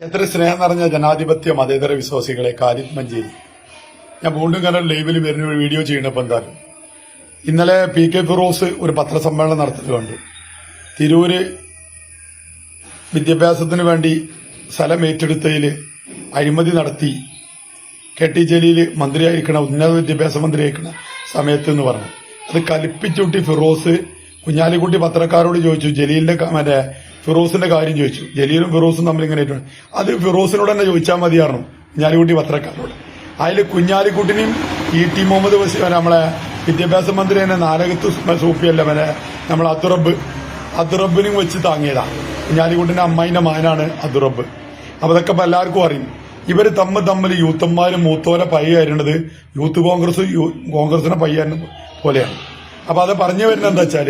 എത്ര സ്നേഹം നിറഞ്ഞ ജനാധിപത്യ മതേതര വിശ്വാസികളെ കാലിത് മഞ്ചേരി ഞാൻ വീണ്ടും കാരണം ലൈവിൽ വരുന്ന ഒരു വീഡിയോ ചെയ്യണപ്പോൾ എന്തായാലും ഇന്നലെ പി കെ ഫിറോസ് ഒരു പത്രസമ്മേളനം നടത്തിയത് കണ്ടു തിരൂര് വിദ്യാഭ്യാസത്തിന് വേണ്ടി സ്ഥലം ഏറ്റെടുത്തതിൽ അഴിമതി നടത്തി കെ ടി ജലീൽ മന്ത്രിയായിരിക്കണം ഉന്നത വിദ്യാഭ്യാസ മന്ത്രിയായിരിക്കണം സമയത്ത് എന്ന് പറഞ്ഞു. അത് കലിപ്പിച്ചുട്ടി ഫിറോസ് കുഞ്ഞാലിക്കുട്ടി പത്രക്കാരോട് ചോദിച്ചു ജലീലിന്റെ മറ്റേ ഫിറോസിന്റെ കാര്യം ചോദിച്ചു. ജലീലും ഫിറോസും തമ്മിൽ ഇങ്ങനെ അത് ഫിറോസിനോട് തന്നെ ചോദിച്ചാൽ മതിയായിരുന്നു കുഞ്ഞാലിക്കുട്ടി പത്രക്കാരോട്. അതിൽ കുഞ്ഞാലിക്കുട്ടിനെയും ഇ ടി മുഹമ്മദ് ബസീർ നമ്മളെ വിദ്യാഭ്യാസ മന്ത്രി തന്നെ നാരകത്ത് സൂപ്പിയല്ല മനെ നമ്മളെ അതുറബ് അതുറബിനും വെച്ച് താങ്ങിയതാണ് കുഞ്ഞാലിക്കുട്ടിന്റെ അമ്മായിന്റെ മകനാണ് അതുറബ് അപ്പൊ അതൊക്കെ ഇപ്പൊ എല്ലാവർക്കും അറിയും. ഇവർ തമ്മ തമ്മിൽ യൂത്തന്മാരും മൂത്തോരെ പയ്യായിരുന്നത് യൂത്ത് കോൺഗ്രസ് കോൺഗ്രസിനെ പയ്യാൻ പോലെയാണ്. അപ്പൊ അത് പറഞ്ഞു വരുന്നത് എന്താ വെച്ചാൽ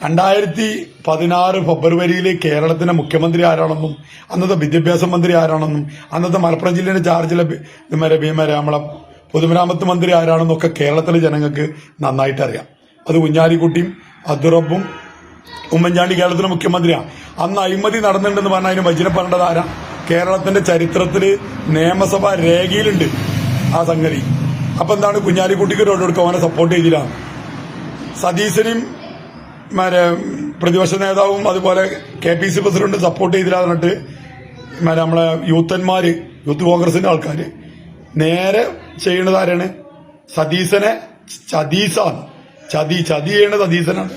രണ്ടായിരത്തി പതിനാറ് ഫെബ്രുവരിയിൽ കേരളത്തിന്റെ മുഖ്യമന്ത്രി ആരാണെന്നും അന്നത്തെ വിദ്യാഭ്യാസ മന്ത്രി ആരാണെന്നും അന്നത്തെ മലപ്പുറം ജില്ലയുടെ ചാർജിലെ ബി- മരെ- ബി- നമ്മളെ പൊതുമരാമത്ത് മന്ത്രി ആരാണെന്നൊക്കെ കേരളത്തിലെ ജനങ്ങൾക്ക് നന്നായിട്ട് അറിയാം. അത് കുഞ്ഞാലിക്കുട്ടിയും അദ്റബും ഉമ്മൻചാണ്ടി കേരളത്തിലെ മുഖ്യമന്ത്രിയാണ് അന്ന് അഴിമതി നടന്നിട്ടുണ്ടെന്ന് പറഞ്ഞാൽ അതിന് വജ്രപ്പെടേണ്ടത് ആരാ? കേരളത്തിന്റെ ചരിത്രത്തിൽ നിയമസഭ രേഖയിലുണ്ട് ആ സംഗതി. അപ്പൊ എന്താണ് കുഞ്ഞാലിക്കുട്ടിക്ക് ഒരു കൊടുക്കുക അവനെ സപ്പോർട്ട് ചെയ്തില്ല? സതീശനെയും മറ്റേ പ്രതിപക്ഷ നേതാവും അതുപോലെ K P C president support ചെയ്തില്ല എന്നിട്ട് മറ്റേ നമ്മളെ യൂത്തന്മാര് യൂത്ത് കോൺഗ്രസിന്റെ ആൾക്കാർ നേരെ ചെയ്യണത് ആരാണ്? സതീശനെ ചതീസാണ് ചതി ചതി ചെയ്യണത് സതീശനാണ്.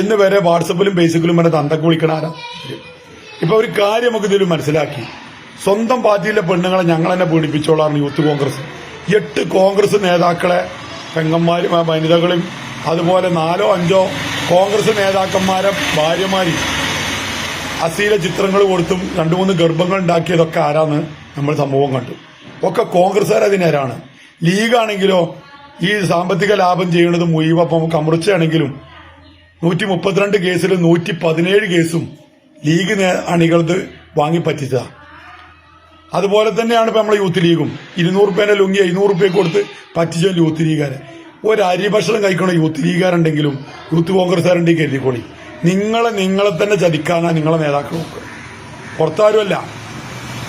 എന്ന് വരെ വാട്സപ്പിലും ഫേസ്ബുക്കിലും വരെ തന്തക്ക് വിളിക്കണ ആരാ? ഇപ്പൊ ഒരു കാര്യം നമുക്ക് ഇതിൽ മനസ്സിലാക്കി. സ്വന്തം പാർട്ടിയിലെ പെണ്ണുങ്ങളെ ഞങ്ങൾ തന്നെ പീഡിപ്പിച്ചോളാണ് യൂത്ത് കോൺഗ്രസ്. എട്ട് കോൺഗ്രസ് നേതാക്കളെ പെങ്ങന്മാരും വനിതകളും അതുപോലെ നാലോ അഞ്ചോ കോൺഗ്രസ് നേതാക്കന്മാരെ ഭാര്യമാരി അശ്ലീല ചിത്രങ്ങൾ കൊടുത്തും രണ്ടു മൂന്ന് ഗർഭങ്ങൾ ഉണ്ടാക്കിയതൊക്കെ ആരാന്ന് നമ്മൾ സംഭവം കണ്ടു. ഒക്കെ കോൺഗ്രസ്സുകാർ അതിനേരാണ്. ലീഗാണെങ്കിലോ ഈ സാമ്പത്തിക ലാഭം ചെയ്യുന്നത് മുഴുവപ്പം കമർച്ചയാണെങ്കിലും നൂറ്റി മുപ്പത്തിരണ്ട് കേസിൽ നൂറ്റി പതിനേഴ് കേസും ലീഗ് അണികളത് വാങ്ങിപ്പറ്റിച്ചതാ. അതുപോലെ തന്നെയാണ് ഇപ്പൊ നമ്മളെ യൂത്ത് ലീഗും. ഇരുന്നൂറ് റുപ്യേന്റെ ലുങ്കി എഴുന്നൂറ് റുപ്യ കൊടുത്ത് പറ്റിച്ച യൂത്ത് ലീഗുകാരെ. ഒരു അരി ഭക്ഷണം കഴിക്കണ? യൂത്ത് ലീഗുകാരുണ്ടെങ്കിലും യൂത്ത് കോൺഗ്രസ്സുകാരുണ്ടെങ്കിൽ കരുതിക്കോളി. നിങ്ങളെ നിങ്ങളെ തന്നെ ചതിക്കാനാ നിങ്ങളെ നേതാക്കൾ നോക്കുക. പുറത്താരുമല്ല.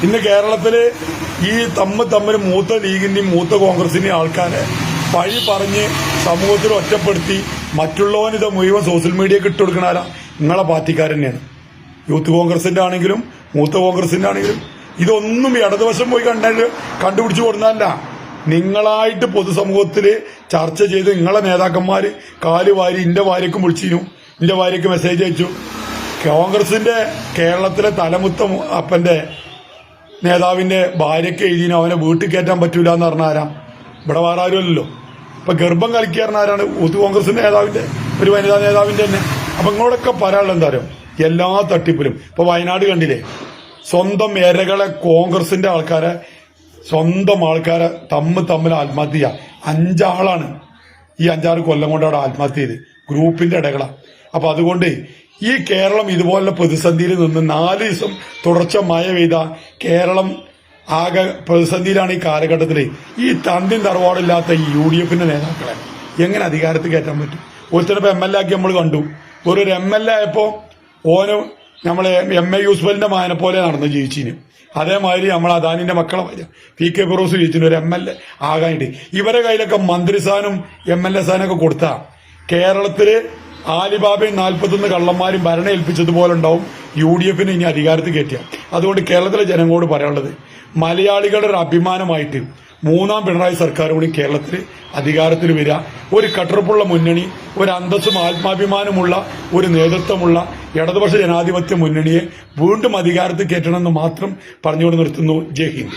ഇന്ന് കേരളത്തിൽ ഈ തമ്മ് തമ്മിൽ മൂത്ത ലീഗിന്റെയും മൂത്ത കോൺഗ്രസിന്റെയും ആൾക്കാരെ പഴി പറഞ്ഞ് സമൂഹത്തിൽ ഒറ്റപ്പെടുത്തി മറ്റുള്ളവനിത് മുഴുവൻ സോഷ്യൽ മീഡിയക്ക് ഇട്ട് കൊടുക്കണാരാ? നിങ്ങളെ പാർട്ടിക്കാർ തന്നെയാണ്. യൂത്ത് കോൺഗ്രസിന്റെ ആണെങ്കിലും മൂത്ത കോൺഗ്രസിന്റെ ആണെങ്കിലും ഇതൊന്നും ഇടതുവശം പോയി കണ്ടു കണ്ടുപിടിച്ചു കൊടുക്കാനല്ല നിങ്ങളായിട്ട് പൊതുസമൂഹത്തിൽ ചർച്ച ചെയ്ത് നിങ്ങളെ നേതാക്കന്മാര് കാൽ വാരി ഇന്റെ ഭാര്യക്കും വിളിച്ചിരുന്നു ഇന്റെ ഭാര്യക്ക് മെസ്സേജ് അയച്ചു. കോൺഗ്രസിന്റെ കേരളത്തിലെ തലമുത്ത അപ്പന്റെ നേതാവിന്റെ ഭാര്യയ്ക്ക് എഴുതിനു അവനെ വീട്ടിൽ കയറ്റാൻ പറ്റൂല എന്ന് പറഞ്ഞ ആരാ? ഇവിടെ വേറെ ആരുമല്ലോ ഇപ്പൊ ഗർഭം കളിക്കാറുന്ന ആരാണ്? യൂത്ത് കോൺഗ്രസിന്റെ നേതാവിന്റെ ഒരു വനിതാ നേതാവിന്റെ തന്നെ. അപ്പൊ ഇങ്ങോട്ടൊക്കെ പറയാനുള്ള എന്താ എല്ലാ തട്ടിപ്പിലും ഇപ്പൊ വയനാട് കണ്ടില്ലേ? സ്വന്തം ഇരകളെ കോൺഗ്രസിന്റെ ആൾക്കാരെ സ്വന്തം ആൾക്കാരെ തമ്മിൽ തമ്മിൽ ആത്മഹത്യ. അഞ്ചാളാണ്. ഈ അഞ്ചാറ് കൊല്ലം കൊണ്ട് അവിടെ ആത്മഹത്യ ചെയ്ത്. ഗ്രൂപ്പിന്റെ ഇടകളാണ് അപ്പൊ അതുകൊണ്ട് ഈ കേരളം ഇതുപോലെ പ്രതിസന്ധിയിൽ നിന്ന് നാല് ദിവസം തുടർച്ച മഴ പെയ്ത കേരളം ആകെ പ്രതിസന്ധിയിലാണ് ഈ കാലഘട്ടത്തിൽ ഈ തന്തിൻ തറവാടില്ലാത്ത ഈ യു ഡി എഫിന്റെ നേതാക്കളെ എങ്ങനെ അധികാരത്തിൽ കയറ്റാൻ പറ്റും? ഒരുത്തരപ്പ് എം എൽ എ ആക്കി നമ്മൾ കണ്ടു. ഒരു എം എൽ എ ആയപ്പോ ഓന് നമ്മളെ എം എ യൂസ്ഫലിന്റെ മായനെ പോലെ നടന്നു ജീവിച്ചിന്. അതേമാതിരി നമ്മൾ അദാനിന്റെ മക്കളെ മാതിരി പി കെ ഫിറോസ് ജീവിച്ചിന് ഒരു എം എൽ എ ആകാനിട്ട് ഇവരെ കയ്യിലൊക്കെ മന്ത്രിസ്ഥാനും എം എൽ എ സ്ഥാനമൊക്കെ കൊടുത്താ. കേരളത്തിൽ ആലിബാബയും നാൽപ്പത്തൊന്ന് കള്ളന്മാരും ഭരണം ഏൽപ്പിച്ചതുപോലെ ഉണ്ടാവും. യു ഡി എഫിന് ഇനി അധികാരത്തിൽ കയറ്റിയ. അതുകൊണ്ട് കേരളത്തിലെ ജനങ്ങളോട് പറയാനുള്ളത് മലയാളികളുടെ ഒരു അഭിമാനമായിട്ട് മൂന്നാം പിണറായി സർക്കാർ കൂടി കേരളത്തിൽ അധികാരത്തിൽ വരിക. ഒരു കട്ടറപ്പുള്ള മുന്നണി ഒരു അന്തസ്സും ആത്മാഭിമാനമുള്ള ഒരു നേതൃത്വമുള്ള ഇടതുപക്ഷ ജനാധിപത്യ മുന്നണിയെ വീണ്ടും അധികാരത്തിൽ കയറ്റണമെന്ന് മാത്രം പറഞ്ഞുകൊണ്ട് നിർത്തുന്നു. ജയ് ഹിന്ദ്.